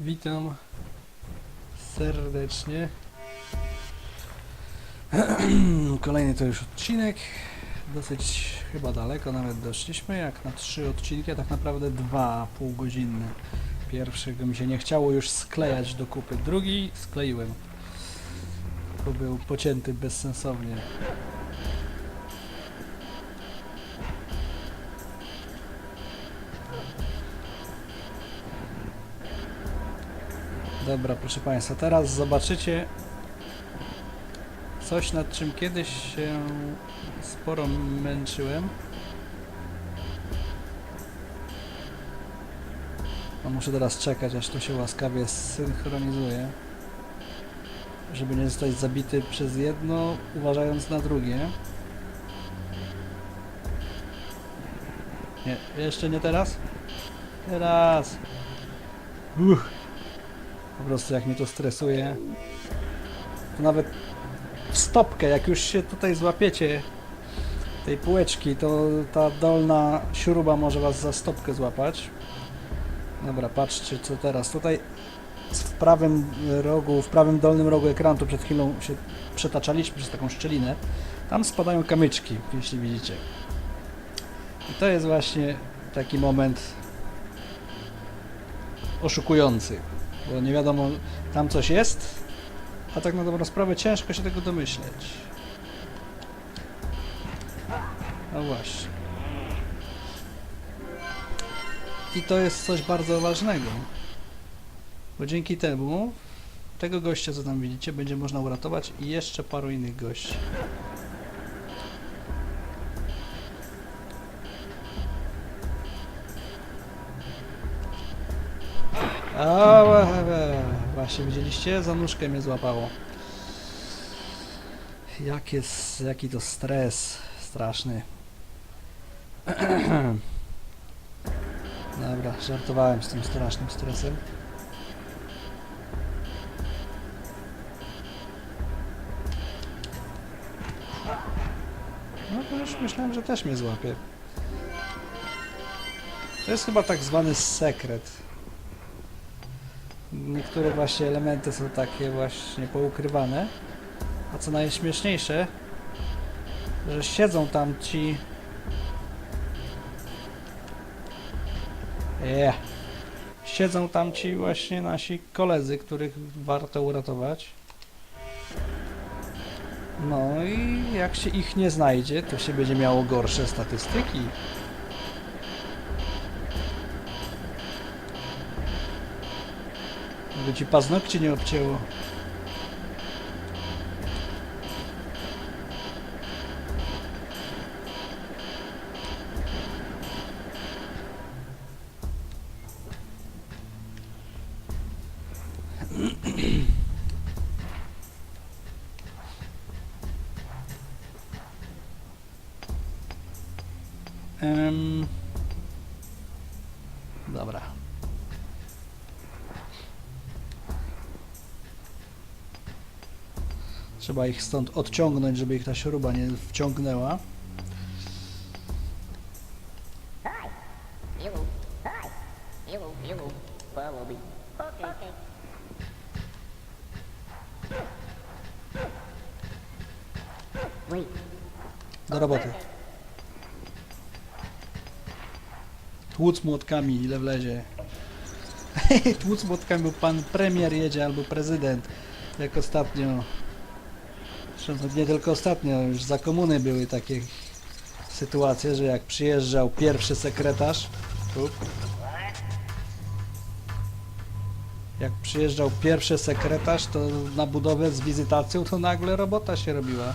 Witam serdecznie. Kolejny to już odcinek. Dosyć chyba daleko nawet doszliśmy, jak na trzy odcinki, a tak naprawdę dwa półgodzinne. Pierwszego mi się nie chciało już sklejać do kupy. Drugi skleiłem. Bo był pocięty bezsensownie. Dobra, proszę Państwa, teraz zobaczycie coś, nad czym kiedyś się sporo męczyłem. No muszę teraz czekać, aż to się łaskawie synchronizuje, żeby nie zostać zabity przez jedno, uważając na drugie. Nie, jeszcze nie teraz? Teraz! Uch. Po prostu jak mnie to stresuje. To nawet w stopkę, jak już się tutaj złapiecie tej półeczki, to ta dolna śruba może was za stopkę złapać. Dobra, patrzcie co teraz. Tutaj w prawym rogu, w prawym dolnym rogu ekranu przed chwilą się przetaczaliśmy przez taką szczelinę. Tam spadają kamyczki, jeśli widzicie. I to jest właśnie taki moment oszukujący bo nie wiadomo, tam coś jest, a tak na dobrą sprawę ciężko się tego domyśleć. No właśnie. I to jest coś bardzo ważnego, bo dzięki temu tego gościa, co tam widzicie, będzie można uratować i jeszcze paru innych gości. A, właśnie widzieliście? Za nóżkę mnie złapało. Jak jest, jaki to stres straszny. Dobra, żartowałem z tym strasznym stresem. No to już myślałem, że też mnie złapie. To jest chyba tak zwany sekret. Niektóre właśnie elementy są takie właśnie poukrywane. A co najśmieszniejsze, że siedzą tam ci... Yeah. Siedzą tam ci właśnie nasi koledzy, których warto uratować. No i jak się ich nie znajdzie, to się będzie miało gorsze statystyki. Żeby ci paznokcie nie obcięło. Trzeba ich stąd odciągnąć, żeby ich ta śruba nie wciągnęła. Do roboty. Tłuc młotkami, ile wlezie. Tłuc młotkami, bo pan premier jedzie albo prezydent. Jak ostatnio. Nie tylko ostatnio, już za komuny były takie sytuacje, że jak przyjeżdżał pierwszy sekretarz. Jak przyjeżdżał pierwszy sekretarz, to na budowę z wizytacją, to nagle robota się robiła.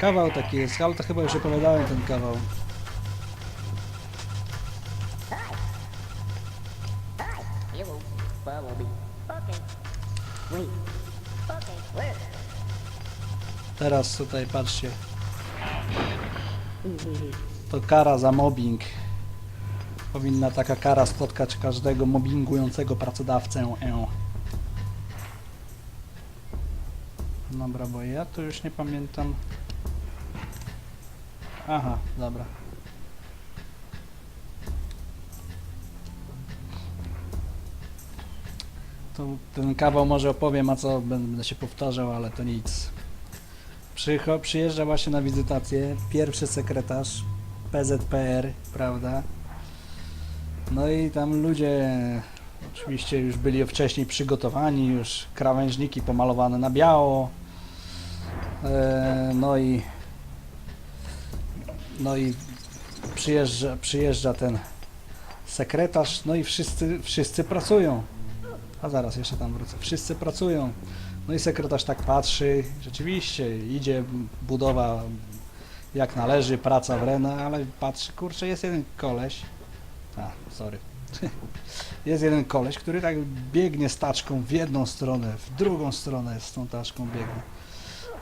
Kawał taki jest, ale to chyba już opowiadałem ten kawał. Teraz tutaj patrzcie. To kara za mobbing. Powinna taka kara spotkać każdego mobbingującego pracodawcę. Dobra, bo ja tu już nie pamiętam. Aha, dobra. To ten kawał może opowiem, a co będę się powtarzał, ale to nic. Przycho- przyjeżdża właśnie na wizytację pierwszy sekretarz PZPR, prawda? No i tam ludzie oczywiście już byli wcześniej przygotowani, już krawężniki pomalowane na biało. E, no i no i przyjeżdża, przyjeżdża ten sekretarz, no i wszyscy, wszyscy pracują. A zaraz jeszcze tam wrócę. Wszyscy pracują. No i sekretarz tak patrzy, rzeczywiście idzie budowa jak należy, praca w Rena, ale patrzy, kurczę, jest jeden koleś. A, sorry. Jest jeden koleś, który tak biegnie z taczką w jedną stronę, w drugą stronę z tą taczką biegnie.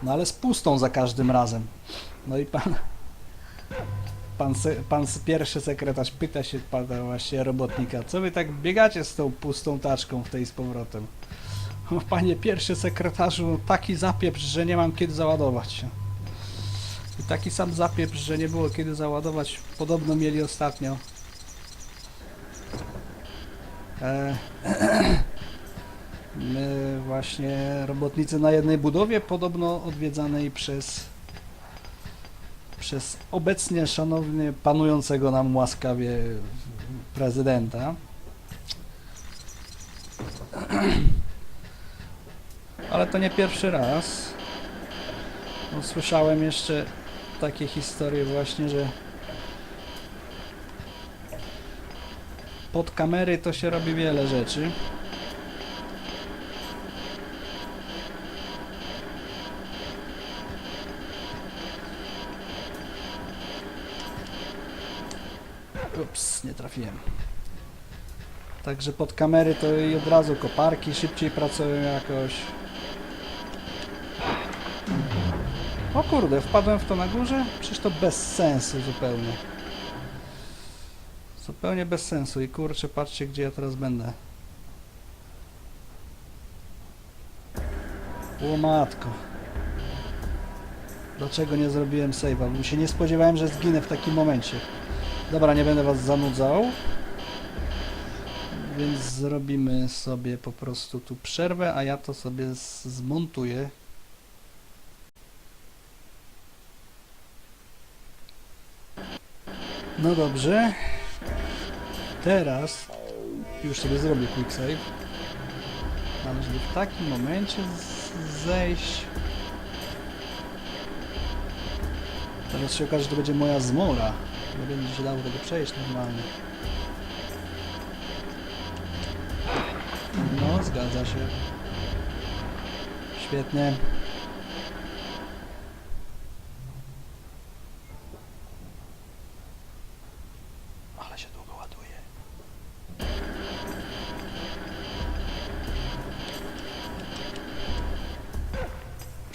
No ale z pustą za każdym razem. No i pan, pan, se, pan pierwszy sekretarz pyta się pana właśnie robotnika, co wy tak biegacie z tą pustą taczką w tej z powrotem? Panie pierwszy sekretarzu, taki zapieprz, że nie mam kiedy załadować. I taki sam zapieprz, że nie było kiedy załadować, podobno mieli ostatnio. E, my właśnie robotnicy na jednej budowie, podobno odwiedzanej przez przez obecnie szanownie panującego nam łaskawie prezydenta. Ale to nie pierwszy raz. No, słyszałem jeszcze takie historie właśnie, że pod kamery to się robi wiele rzeczy. Ups, nie trafiłem. Także pod kamery to i od razu koparki szybciej pracują jakoś. O kurde, wpadłem w to na górze? Przecież to bez sensu zupełnie. Zupełnie bez sensu i kurczę, patrzcie gdzie ja teraz będę. O matko. Dlaczego nie zrobiłem save'a? Bo się nie spodziewałem, że zginę w takim momencie. Dobra, nie będę was zanudzał. Więc zrobimy sobie po prostu tu przerwę, a ja to sobie zmontuję. No dobrze. Teraz już sobie zrobię quick save. Ale żeby w takim momencie zejść. Teraz się okaże, że to będzie moja zmora. Nie będzie się dało tego przejść normalnie. No, zgadza się. Świetnie.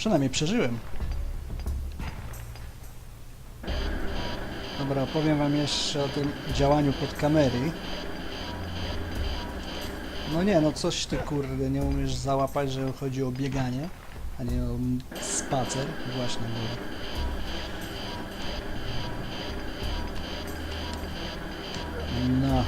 Przynajmniej przeżyłem. Dobra, opowiem wam jeszcze o tym działaniu pod kamery. No nie, no coś ty kurde, nie umiesz załapać, że chodzi o bieganie, a nie o spacer. Właśnie, bo... No.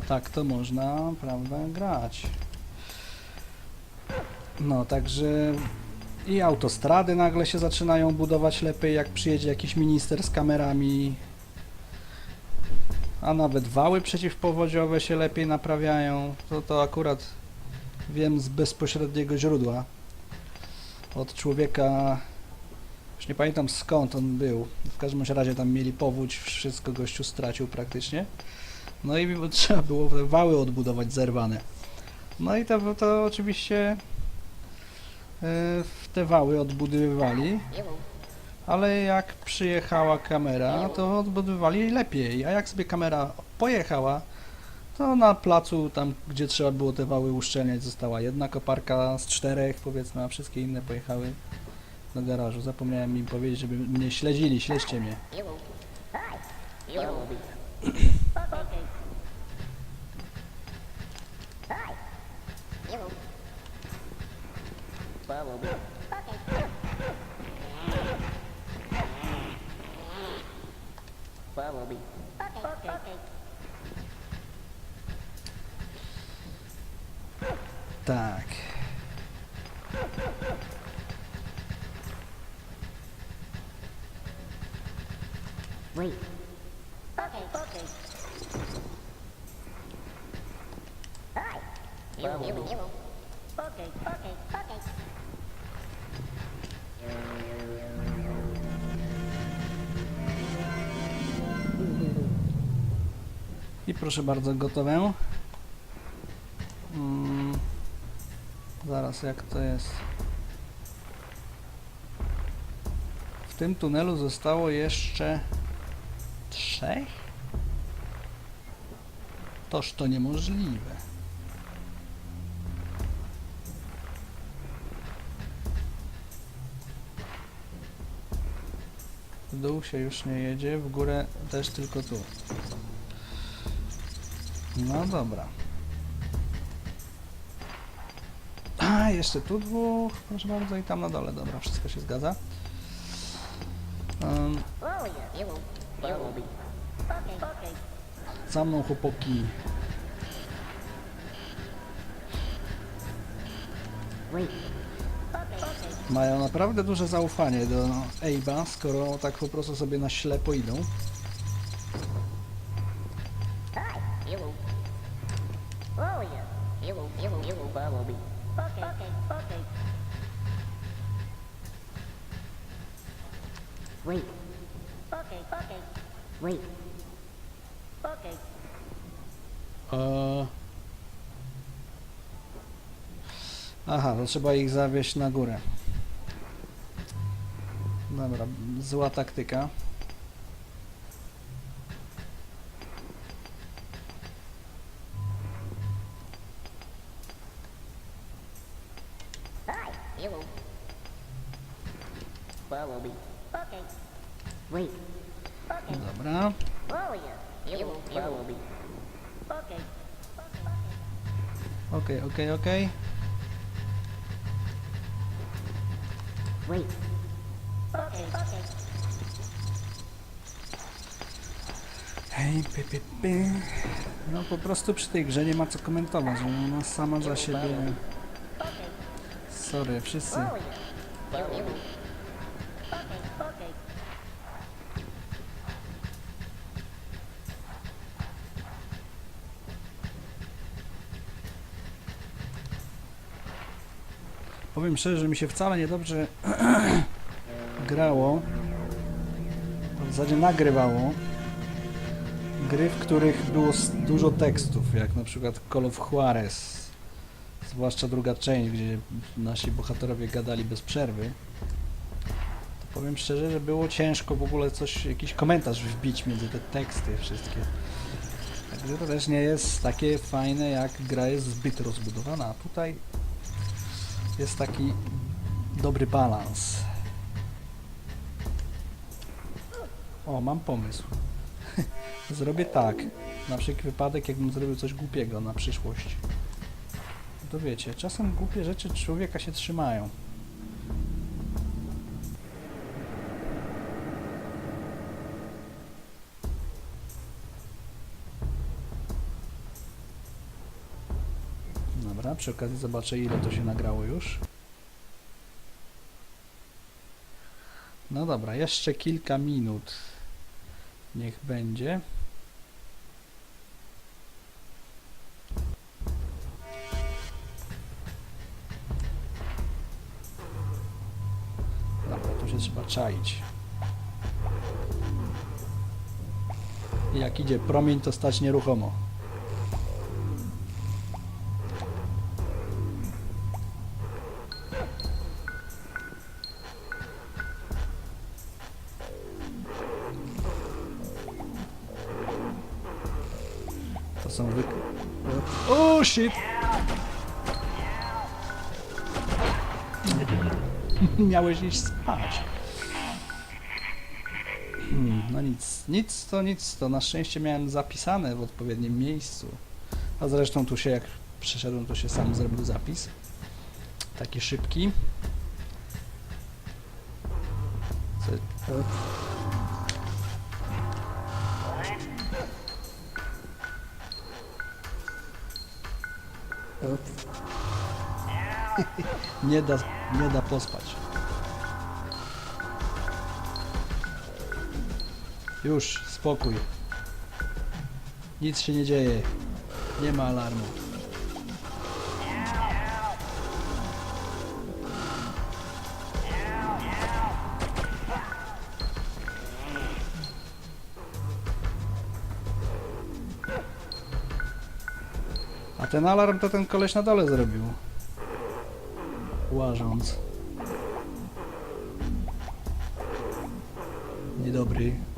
No, tak to można, prawda, grać. No, także i autostrady nagle się zaczynają budować lepiej, jak przyjedzie jakiś minister z kamerami. A nawet wały przeciwpowodziowe się lepiej naprawiają. To, to akurat wiem z bezpośredniego źródła. Od człowieka, już nie pamiętam skąd on był. W każdym razie tam mieli powódź, wszystko gościu stracił praktycznie. No i trzeba było te wały odbudować zerwane. No i to, to oczywiście e, te wały odbudowywali, ale jak przyjechała kamera, to odbudowywali lepiej, a jak sobie kamera pojechała, to na placu, tam gdzie trzeba było te wały uszczelniać, została jedna koparka z czterech, powiedzmy, a wszystkie inne pojechały do garażu. Zapomniałem im powiedzieć, żeby mnie śledzili, śledźcie mnie. follow me. Follow me. Так. Wait. Okay, okay. All right. Follow me. Okay, okay, okay. I proszę bardzo, gotowe. Mm. Zaraz, jak to jest? W tym tunelu zostało jeszcze trzech? Toż to niemożliwe. W dół się już nie jedzie, w górę też tylko tu. No dobra. A, jeszcze tu dwóch, proszę bardzo, i tam na dole. Dobra, wszystko się zgadza. Um, za mną chłopaki. Mają naprawdę duże zaufanie do Abe'a, skoro tak po prostu sobie na ślepo idą. Trzeba ich zawieźć na górę. Dobra, zła taktyka. Dobra. Okej, okej, okej. No po prostu przy tej grze nie ma co komentować, ona sama za siebie... Sorry, wszyscy. Powiem szczerze, że mi się wcale niedobrze grało. W zasadzie nagrywało. Gry, w których było dużo tekstów, jak na przykład Call of Juarez. Zwłaszcza druga część, gdzie nasi bohaterowie gadali bez przerwy. To powiem szczerze, że było ciężko w ogóle coś, jakiś komentarz wbić między te teksty wszystkie. Także to też nie jest takie fajne, jak gra jest zbyt rozbudowana. A tutaj jest taki dobry balans. O, mam pomysł. Zrobię tak, na wszelki wypadek, jakbym zrobił coś głupiego na przyszłość. To wiecie, czasem głupie rzeczy człowieka się trzymają. Dobra, przy okazji zobaczę ile to się nagrało już. No dobra, jeszcze kilka minut. Niech będzie. Czaić. Jak idzie promień, to stać nieruchomo. To są wy... O, shit! Miałeś iść spać. No nic, nic to nic to. Na szczęście miałem zapisane w odpowiednim miejscu. A zresztą tu się jak przeszedłem, to się sam zrobił zapis. Taki szybki. Nie da, nie da pospać. Już, spokój. Nic się nie dzieje. Nie ma alarmu. A ten alarm to ten koleś na dole zrobił. Łażąc. Niedobry.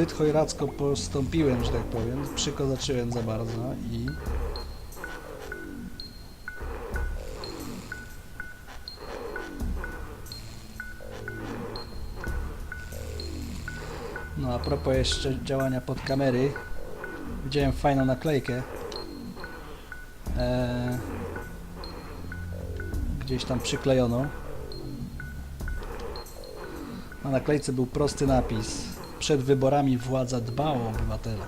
Zbyt chojracko postąpiłem, że tak powiem. Przykozaczyłem za bardzo i... No a propos jeszcze działania pod kamery, widziałem fajną naklejkę. Eee, gdzieś tam przyklejoną. Na naklejce był prosty napis. Przed wyborami władza dba o obywatela.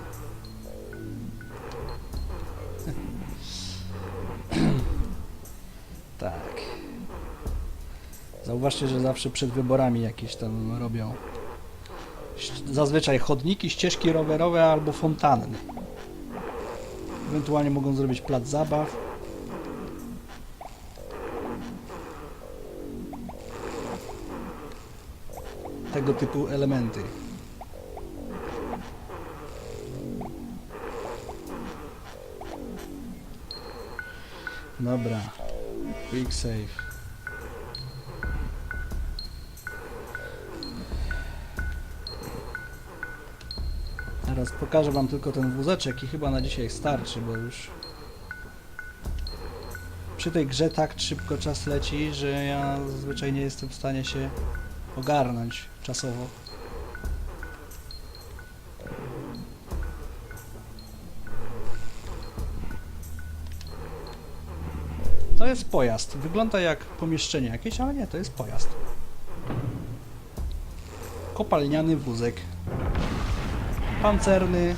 tak. Zauważcie, że zawsze przed wyborami jakieś tam robią zazwyczaj chodniki, ścieżki rowerowe albo fontanny. Ewentualnie mogą zrobić plac zabaw. Tego typu elementy. Dobra. Quick save. Teraz pokażę wam tylko ten wózeczek i chyba na dzisiaj starczy, bo już przy tej grze tak szybko czas leci, że ja zazwyczaj nie jestem w stanie się ogarnąć czasowo. To jest pojazd. Wygląda jak pomieszczenie jakieś, ale nie, to jest pojazd. Kopalniany wózek pancerny,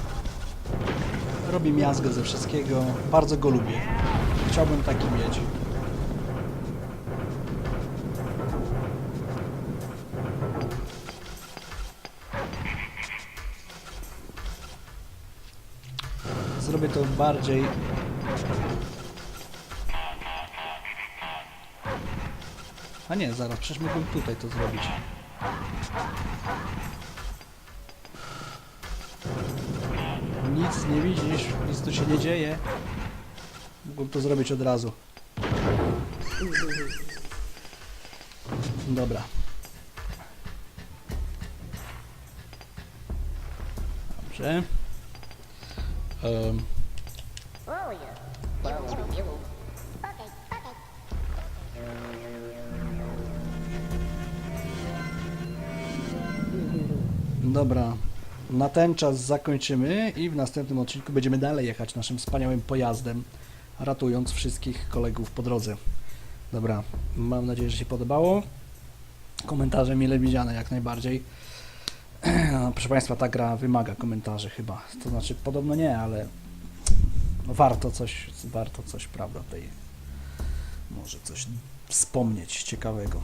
robi miazgę ze wszystkiego, bardzo go lubię. Chciałbym taki mieć. Zrobię to bardziej Nie, zaraz, przecież mógłbym tutaj to zrobić. Nic nie widzisz, nic tu się nie dzieje. Mógłbym to zrobić od razu. Dobra. Dobrze. Um, dobra. Na ten czas zakończymy i w następnym odcinku będziemy dalej jechać naszym wspaniałym pojazdem, ratując wszystkich kolegów po drodze. Dobra, mam nadzieję, że się podobało. Komentarze mile widziane jak najbardziej. No, Proszę Państwa, ta gra wymaga komentarzy chyba. To znaczy, podobno nie, ale warto coś, warto coś, prawda, tej może coś wspomnieć ciekawego.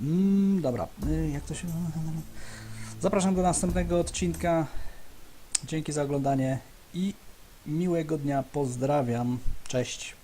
Mm, dobra, y, jak to się... Zapraszam do następnego odcinka. Dzięki za oglądanie i miłego dnia. Pozdrawiam. Cześć.